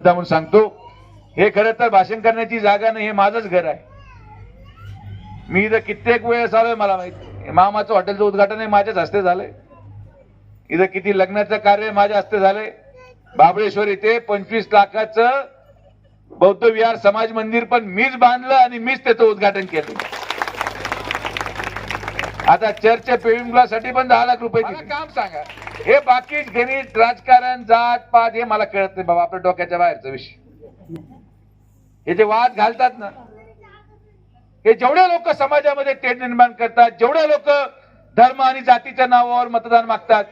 म्हणून सांगतो हे खरं तर भाषण करण्याची जागा नाही हे माझंच घर आहे. मी इथं कित्येक वेळेस आलोय मला माहिती मामाचं हॉटेलचं उद्घाटन हे माझ्याच हस्ते झालंय. इथं किती लग्नाचं कार्य माझ्या हस्ते झालंय. बाबळेश्वर इथे पंचवीस लाखाचं बौद्ध विहार समाज मंदिर पण मीच बांधलं आणि मीच त्याचं उद्घाटन केलं. आता चर्चच्या पेविंगसाठी पण दहा लाख रुपये. काम सांगा. हे बाकी गणित राजकारण जात पात हे मला कळत नाही बाबा आपल्या डोक्याच्या बाहेरचा विषय. हे जे वाद घालतात ना हे जेवढे लोक समाजामध्ये तेढ निर्माण करतात जेवढे लोक धर्म आणि जातीच्या नावावर मतदान मागतात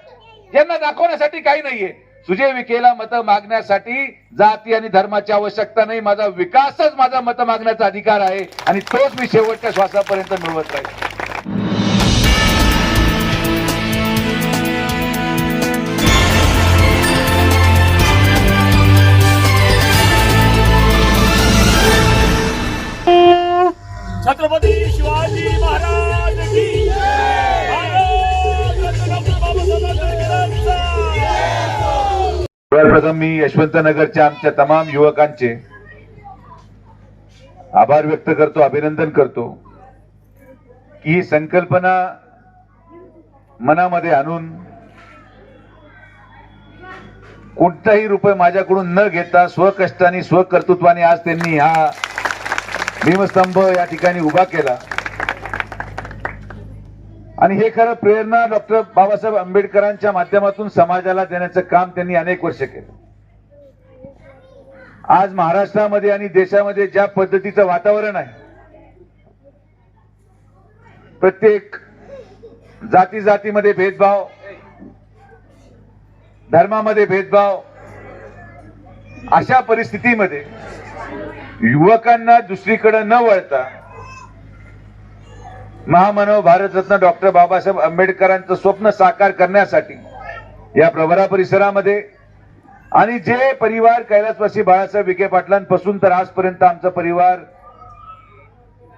यांना दाखवण्यासाठी काही नाहीये. सुजय विखेला मत मागण्यासाठी जाती आणि धर्माची आवश्यकता नाही माझा विकासच माझा मत मागण्याचा अधिकार आहे आणि तोच मी शेवटच्या श्वासापर्यंत मिळवत राहील छत्रपती शिवाजी महाराज की सर्वप्रथम मी यशवंतनगरच्या आमच्या तमाम युवकांचे आभार व्यक्त करतो अभिनंदन करतो की ही संकल्पना मनामध्ये आणून कोणताही रुपये माझ्याकडून न घेता स्वकष्टाने स्वकर्तृत्वाने आज त्यांनी हा भीमस्तंभ या ठिकाणी उभा केला. आणि हे खरं प्रेरणा डॉक्टर बाबासाहेब आंबेडकरांच्या माध्यमातून समाजाला देण्याचं काम त्यांनी अनेक वर्ष केलं. आज महाराष्ट्रामध्ये आणि देशामध्ये ज्या पद्धतीचं वातावरण आहे प्रत्येक जाती जातीमध्ये भेदभाव धर्मामध्ये भेदभाव अशा परिस्थितीमध्ये युवकांना दुसरीकडे न वळता महामानव भारतरत्न डॉक्टर बाबासाहेब आंबेडकरांचं स्वप्न साकार करण्यासाठी या प्रवरा परिसरामध्ये आणि जे परिवार कैलासवासी बाळासाहेब विखे पाटलांपासून तर आजपर्यंत आमचा परिवार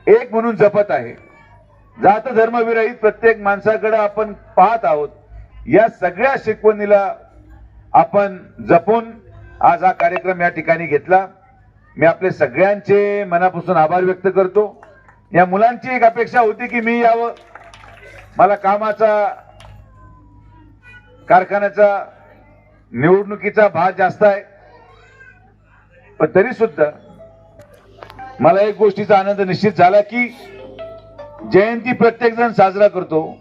एक म्हणून जपत आहे. जात धर्मविरहित प्रत्येक माणसाकडे आपण पाहत आहोत. या सगळ्या शिकवणीला आपण जपून आज हा कार्यक्रम या ठिकाणी घेतला. मी आपले सगळ्यांचे मनापासून आभार व्यक्त करतो. या मुलांची एक अपेक्षा होती की मी यावं. मला कामाचा कारखान्याचा निवडणुकीचा भाग जास्त आहे. पण तरी सुद्धा मला एक गोष्टीचा आनंद निश्चित झाला की जयंती प्रत्येक जण साजरा करतो.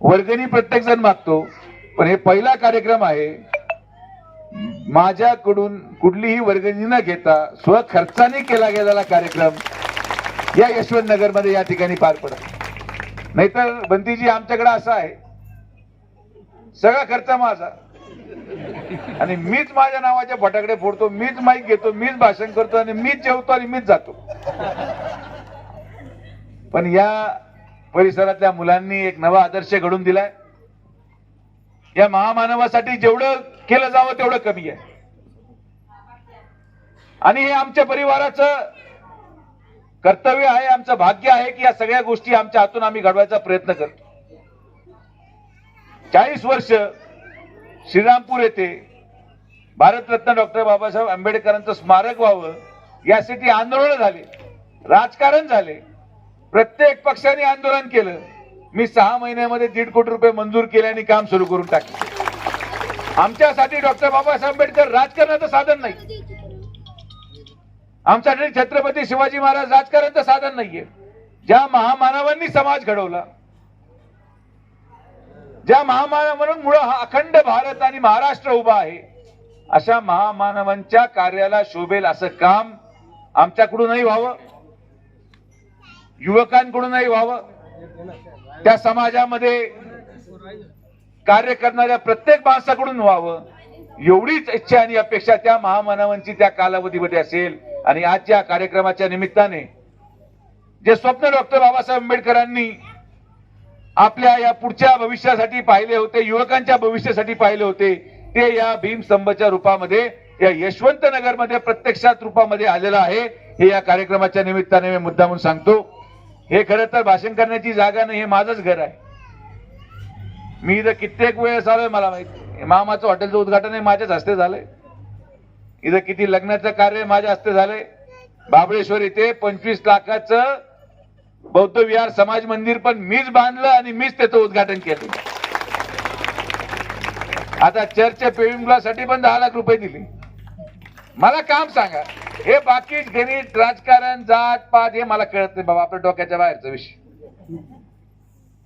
वर्गणी प्रत्येक जण मागतो. पण हे पहिला कार्यक्रम आहे. माझ्याकडून कुठलीही वर्गणी न घेता स्वखर्चाने केला गेलेला कार्यक्रम या यशवंत नगरमध्ये या ठिकाणी पार पडत नाहीतर बंतीजी आमच्याकडे असा आहे. सगळा खर्च माझा. आणि मीच माझ्या नावाच्या फटाकडे फोडतो मीच माईक घेतो मीच भाषण करतो आणि मीच जेवतो आणि मीच जातो. पण या परिसरातल्या मुलांनी एक नवा आदर्श घडून दिलाय. या महामानवासाठी जेवढं केलं जावं तेवढं कमी आहे. आणि हे आमच्या परिवाराचं कर्तव्य आहे आमचं भाग्य आहे की या सगळ्या गोष्टी आमच्या हातून आम्ही घडवायचा प्रयत्न करतो. चाळीस वर्ष श्रीरामपूर येथे भारतरत्न डॉक्टर बाबासाहेब आंबेडकरांचं स्मारक व्हावं यासाठी आंदोलन झाले राजकारण झाले प्रत्येक पक्षाने आंदोलन केलं. मी सहा महिन्यामध्ये दीड कोटी रुपये मंजूर केले आणि काम सुरू करून टाकले. आमच्यासाठी डॉक्टर बाबासाहेब आंबेडकर राजकारणाचं साधन नाही. आमच्यासाठी छत्रपती शिवाजी महाराज राजकारणाचं साधन नाहीये. ज्या महामानवांनी समाज घडवला ज्या महामानवांवरून मुळे हा अखंड भारत आणि महाराष्ट्र उभा आहे अशा महामानवांच्या कार्याला शोभेल असं काम आमच्याकडूनही व्हावं युवकांकडूनही व्हावं त्या समाजामध्ये कार्य करणाऱ्या प्रत्येक माणसाकडून व्हावं. एवढीच इच्छा आणि अपेक्षा त्या महामानवांची त्या कालावधीमध्ये असेल आणि आजच्या कार्यक्रमाच्या निमित्ताने जे स्वप्न डॉक्टर बाबासाहेब आंबेडकरांनी आपल्या या पुढच्या भविष्यासाठी पाहिले होते युवकांच्या भविष्यासाठी पाहिले होते ते या भीमस्तंभच्या रूपामध्ये या यशवंत नगरमध्ये प्रत्यक्षात रूपामध्ये आलेलं आहे. हे या कार्यक्रमाच्या निमित्ताने मी मुद्दा म्हणून सांगतो. हे खरं तर भाषण करण्याची जागा नाही हे माझंच घर आहे. मी इथं कित्येक वेळेस आलोय मला माहिती मामाचं हॉटेलचं उद्घाटन हे माझ्याच हस्ते झालंय. इथं किती लग्नाचं कार्य माझ्या हस्ते झालंय. बाबळेश्वर इथे पंचवीस लाखाचं बौद्ध विहार समाज मंदिर पण मीच बांधलं आणि मीच त्याचं उद्घाटन केलं. आता चर्च पेविंगसाठी पण दहा लाख रुपये दिले. मला काम सांगा. हे बाकी गणित राजकारण जात पात हे मला कळत नाही बाबा आपल्या डोक्याच्या बाहेरचा विषय.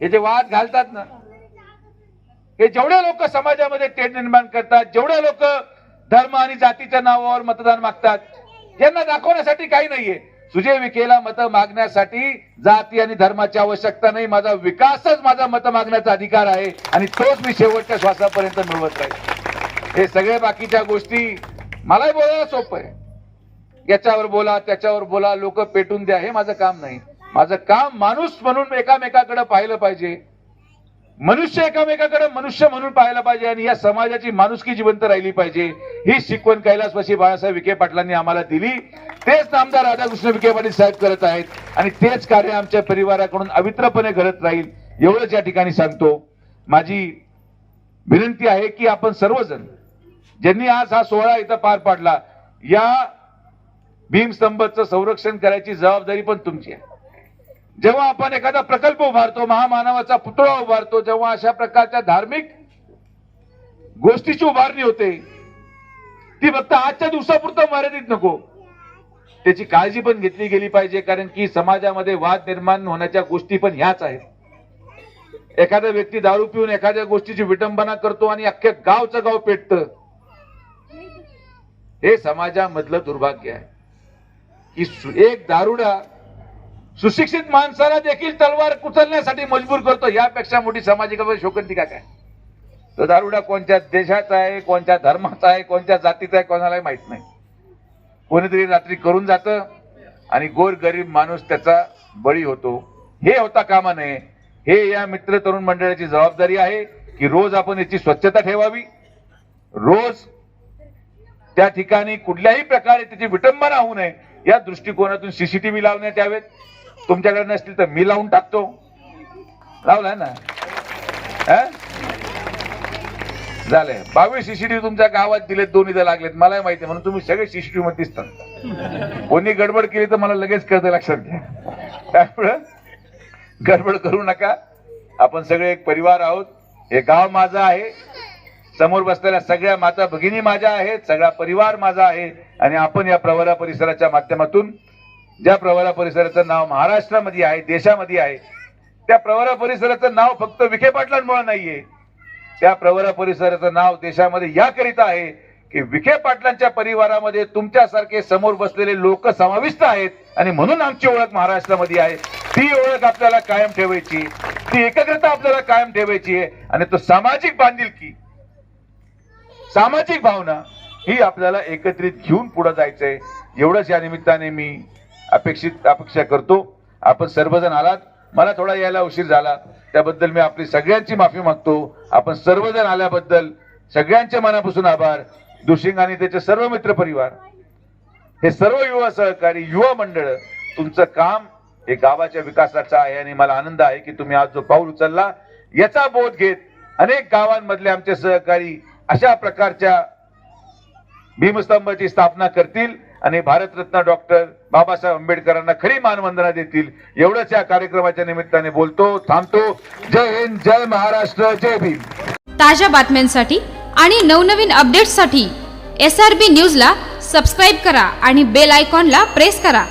हे जे वाद घालतात ना हे जेवढे लोक समाजामध्ये तेढ निर्माण करतात जेवढे लोक धर्म आणि जातीच्या नावावर मतदान मागतात त्यांना दाखवण्यासाठी काही नाहीये. सुजय विखेला मत मागण्यासाठी जाती आणि धर्माची आवश्यकता नाही माझा विकासच माझा मत मागण्याचा अधिकार आहे आणि तोच मी शेवटच्या श्वासापर्यंत मिळवत राहील हे सगळे बाकीच्या गोष्टी मलाही बोलायला सोपं आहे. याच्यावर बोला त्याच्यावर बोला लोक पेटून द्या हे माझं काम नाही. माझं काम माणूस म्हणून एकामेकाकडे पाहिलं पाहिजे. मनुष्य एकामेकाकडे मनुष्य म्हणून पाहायला पाहिजे आणि या समाजाची माणुसकी जिवंत राहिली पाहिजे. ही शिकवण कैलासवासी बाळासाहेब विखे पाटलांनी आम्हाला दिली. तेच आमदार राधाकृष्ण विखे पाटील साहेब करत आहेत आणि तेच कार्य आमच्या परिवाराकडून अवित्रपणे घडत राहील एवढंच या ठिकाणी सांगतो. माझी विनंती आहे की आपण सर्वजण ज्यांनी आज हा सोहळा इथं पार पाडला या भीमस्तंभाचं संरक्षण करायची जबाबदारी पण तुमची आहे. जेव्हा आपण एखादा प्रकल्प उभारतो महामानवाचा पुतळा उभारतो जेव्हा अशा प्रकारच्या धार्मिक गोष्टीची उभारणी होते ती फक्त आजच्या दिवसापुरतं मर्यादित नको. त्याची काळजी पण घेतली गेली पाहिजे कारण की समाजामध्ये वाद निर्माण होण्याच्या गोष्टी पण ह्याच आहेत. एखादा व्यक्ती दारू पिऊन एखाद्या गोष्टीची विटंबना करतो आणि अख्ख्या गावचं गाव पेटतं. हे समाजामधलं दुर्भाग्य आहे. की सु- एक दारुडा सुशिक्षित माणसाला देखील तलवार कुचलण्यासाठी मजबूर करतो यापेक्षा मोठी सामाजिक शोकंतिका काय? तो दारुडा कोणत्या देशाचा आहे कोणत्या धर्माचा आहे कोणत्या जातीचा आहे कोणालाही माहीत नाही. कोणीतरी रात्री करून जातं आणि गोर गरीब माणूस त्याचा बळी होतो. हे होता कामा नये. हे या मित्र तरुण मंडळाची जबाबदारी आहे की रोज आपण याची स्वच्छता ठेवावी. रोज त्या ठिकाणी कुठल्याही प्रकारे त्याची विटंबना होऊ नये. या दृष्टिकोनातून सीसीटीव्ही लावण्यात यावेत तुमच्याकडे नसतील तर मी लावून टाकतो. लावलाय ना? हा? झालंय. बावीस सीसीटीव्ही तुमच्या गावात दिलेत दोन्ही तर लागलेत मलाही माहिती आहे, म्हणून तुम्ही सगळे सीसीटीव्ही मध्ये दिसतात कोणी गडबड केली तर मला लगेच कळतं लक्षात घ्या. त्यामुळं गडबड करू नका. आपण सगळे एक परिवार आहोत. हे गाव माझं आहे. समोर बसलेल्या सगळ्या माता भगिनी माझ्या आहेत सगळा परिवार माझा आहे. आणि आपण या प्रवरा परिसराच्या माध्यमातून ज्या प्रवरा परिसराचं नाव महाराष्ट्रामध्ये आहे देशामध्ये आहे त्या प्रवरा परिसराचं नाव फक्त विखे पाटलांमुळे नाहीये. त्या प्रवरा परिसराचं नाव देशामध्ये याकरिता आहे की विखे पाटलांच्या परिवारामध्ये तुमच्यासारखे समोर बसलेले लोक समाविष्ट आहेत आणि म्हणून आमची ओळख महाराष्ट्रामध्ये आहे. ती ओळख आपल्याला कायम ठेवायची ती एकाग्रता आपल्याला कायम ठेवायची आहे. आणि तो सामाजिक बांधिलकी सामाजिक भावना ही आपल्याला एकत्रित घेऊन पुढे जायचंय. एवढंच या निमित्ताने मी अपेक्षित अपेक्षा करतो. आपण सर्वजण आलात. मला थोडा यायला उशीर झाला. त्याबद्दल मी आपली सगळ्यांची माफी मागतो. आपण सर्वजण आल्याबद्दल सगळ्यांचे मनापासून आभार. दुशिंग आणि त्याचे सर्व मित्र परिवार. हे सर्व युवा सहकारी युवा मंडळ तुमचं काम हे गावाच्या विकासाचं आहे आणि मला आनंद आहे की तुम्ही आज जो पाऊल उचलला याचा बोध घेत अनेक गावांमधले आमचे सहकारी अशा प्रकारच्या भीमस्तंभाची स्थापना करतील आणि भारतरत्न डॉक्टर बाबासाहेब आंबेडकरांना खरी मानवंदना देतील. एवढंच या कार्यक्रमाच्या निमित्ताने बोलतो थांबतो. जय हिंद जय महाराष्ट्र जय भीम. ताज्या बातम्यांसाठी आणि नवनवीन अपडेट्ससाठी एस आर बी न्यूजला सबस्क्राईब करा आणि बेल आयकॉनला प्रेस करा.